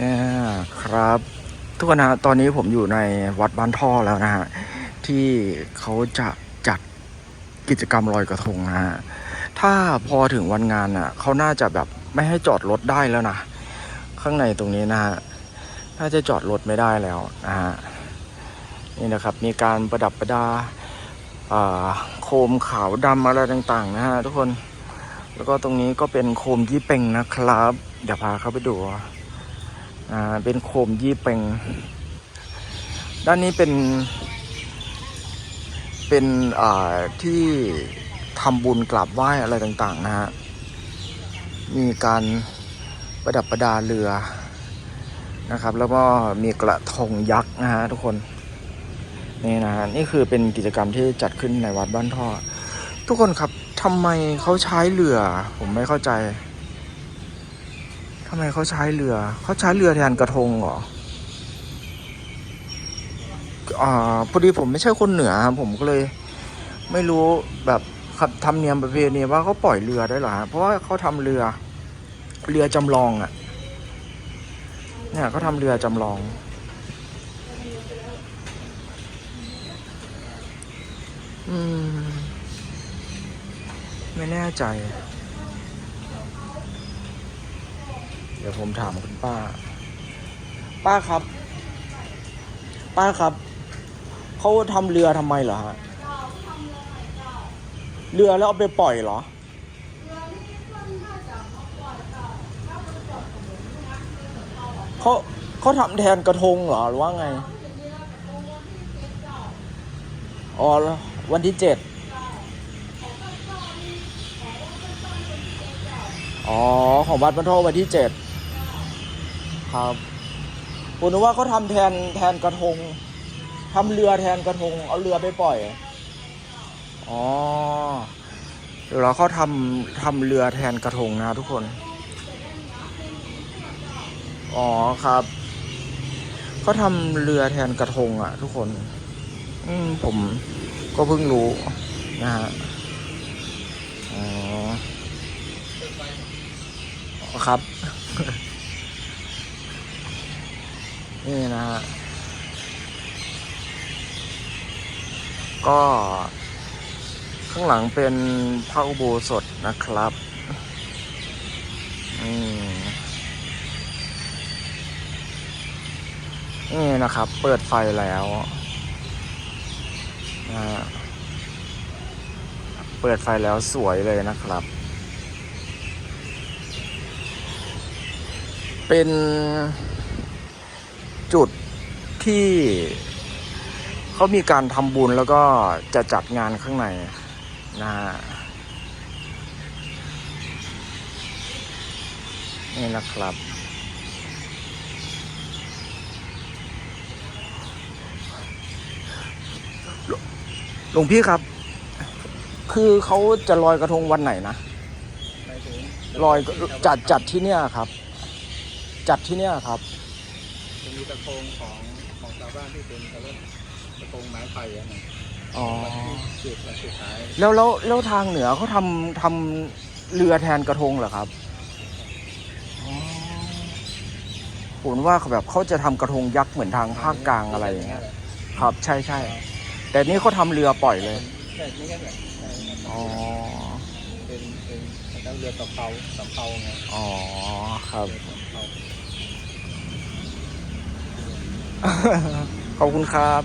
นี่ครับ ทุกคนนะตอนนี้ผมอยู่ในวัดบ้านท่อแล้วนะฮะ ที่เขาจะจัดกิจกรรมลอยกระทงนะฮะ ถ้าพอถึงวันงานอะเขาน่าจะแบบไม่ให้จอดรถได้แล้วนะ ข้างในตรงนี้นะฮะ น่าจะจอดรถไม่ได้แล้วนะฮะ นี่นะครับ มีการประดับประดาโคมขาวดำอะไรต่างๆ นะฮะทุกคน แล้วก็ตรงนี้ก็เป็นโคมยี่เป่งนะครับ เดี๋ยวพาเข้าไปดู อ่าเป็นโคมยี่เป่งด้านนี้เป็น เป็นอ่าที่ทำบุญกราบไหว้อะไรต่างๆนะฮะ มีการประดับประดาเรือนะครับ แล้วก็มีกระทงยักษ์นะฮะทุกคน นี่นะฮะนี่คือเป็นกิจกรรมที่จัดขึ้นในวัดบ้านท่อ ทุกคนครับทำไมเขาใช้เรือ ผมไม่เข้าใจ ทำไมเขาใช้เรือ เขาใช้เรือแทนกระทงเหรออ่าพอดีผมไม่ใช่คนเหนือครับผมก็เลย ไม่รู้แบบทำเนียมประเพณีว่าเขาปล่อยเรือได้เหรอเพราะว่าเขาทำเรือ เรือจำลองอะ่ะ เนี่ยเขาทำเรือจำลองอืม ไม่แน่ใจ เดี๋ยวผมถามคุณป้า ป้าครับ ป้าครับ เขาทำเรือทำไมเหรอฮะเรือแล้วเอาไปปล่อยเหรอเขาเขาทำแทนกระทงเหรอหรือว่าไงอ๋อวันที่เจ็ดอ๋อ ของวัดบรรทวันที่เจ็ด ครับผมนึกว่าเขาทำแทนแทนกระทงทำเรือแทนกระทง เอาเรือไปปล่อย อ๋อเดี๋ยวเราเขาทำทำเรือแทนกระทงนะทุกคน อ๋อครับเขาทำเรือแทนกระทงอะ ทุกคน อืมผมก็เพิ่งรู้นะฮะ อ๋อ ครับ นี่นะฮะ ก็ข้างหลังเป็นพระอุโบสถนะครับนี่นะครับ เปิดไฟแล้วนะฮะเปิดไฟแล้วสวยเลยนะครับ เป็น จุดที่เขามีการทำบุญแล้วก็จะจัดงานข้างในนะฮะนี่นะครับ หลวหลวงพี่ครับ คือเขาจะลอยกระทงวันไหนนะไปถึงลอยจัดจัดที่เนี่ยครับ จัดที่เนี่ยครับ จะมีกระทงของของชาวบ้านที่เป็นเขาเรียกกระทงไม้ไผ่อะนะอ๋อวันที่สิบวันสุดท้ายแล้วแล้วแล้วทางเหนือเขาทำทำเรือแทนกระทงเหรอครับอ๋อผมว่าเขาแบบเขาจะทำกระทงยักษ์เหมือนทางภาคกลางอะไรอย่างเงี้ยครับ ใช่ใช่แต่นี่เขาทำเรือปล่อยเลยใช่ไม่ใช่แบบใช่ครับอ๋อเป็นเป็นเขาเรือตะเภาสำเภาไงอ๋อครับ เรือสำเภา ขอบคุณครับ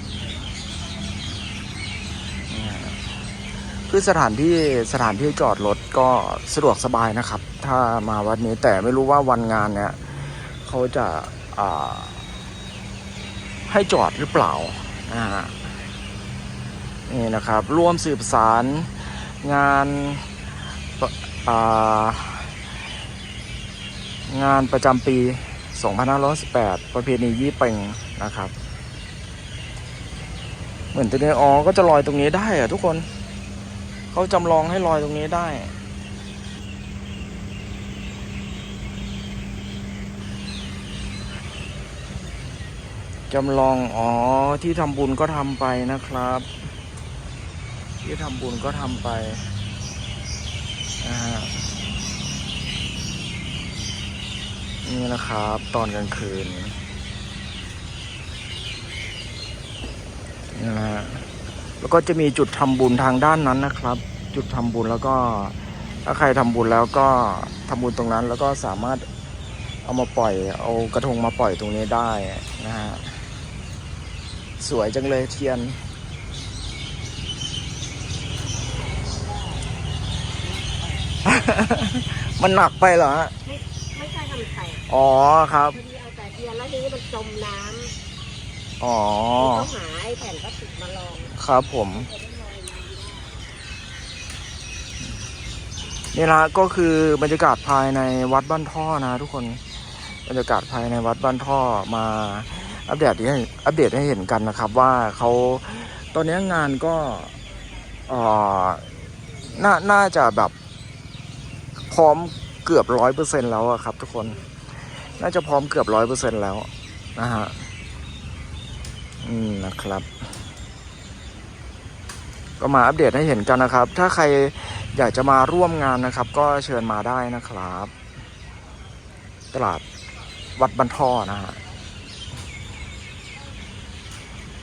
คือสถานที่สถานที่จอดรถก็สะดวกสบายนะครับ ถ้ามาวัดนี้แต่ไม่รู้ว่าวันงานเนี่ยเขาจะาให้จอดหรือเปล่านะฮะนี่นะครับ ร่วมสืบสารงานางานประจำปี 2518 ประเพณียี่เป่ง นะครับ เหมือนตัวนี้อ๋อก็จะลอยตรงนี้ได้อะทุกคนเขาจำลองให้ลอยตรงนี้ได้ จำลองอ๋อที่ทำบุญก็ทำไปนะครับ ที่ทำบุญก็ทำไปนะฮะนี่นะครับ ตอนกลางคืน นี่นะฮะแล้วก็จะมีจุดทำบุญทางด้านนั้นนะครับ จุดทำบุญแล้วก็ถ้าใครทำบุญแล้วก็ทำบุญตรงนั้น แล้วก็สามารถเอามาปล่อย เอากระทงมาปล่อยตรงนี้ได้นะฮะสวยจังเลยเทียนมันหนักไปเหรอฮะไม่ไม่ใช่ทำแตกอ๋อครับพอดีเอาแต่เทียนแล้วทีนี้มันจมน้ อ๋อำต้องหาไอ้แผ่นพลาสติกมาลองครับผม นี่ละก็คือบรรยากาศภายในวัดบ้านท่อนะทุกคนบรรยากาศภายในวัดบ้านท่อมาอัปเดตให้อัปเดตให้เห็นกันนะครับ ว่าเขาตอนนี้งานก็เอ่อน่าน่าจะแบบ พร้อมเกือบร้อยเปอร์เซ็นแล้วอะครับ ทุกคน น่าจะพร้อมเกือบร้อยเปอร์เซ็นแล้วนะฮะ อืมนะครับ ก็มาอัปเดตให้เห็นกันนะครับ ถ้าใครอยากจะมาร่วมงานนะครับ ก็เชิญมาได้นะครับ ตลาดวัดบันท่อนะฮะ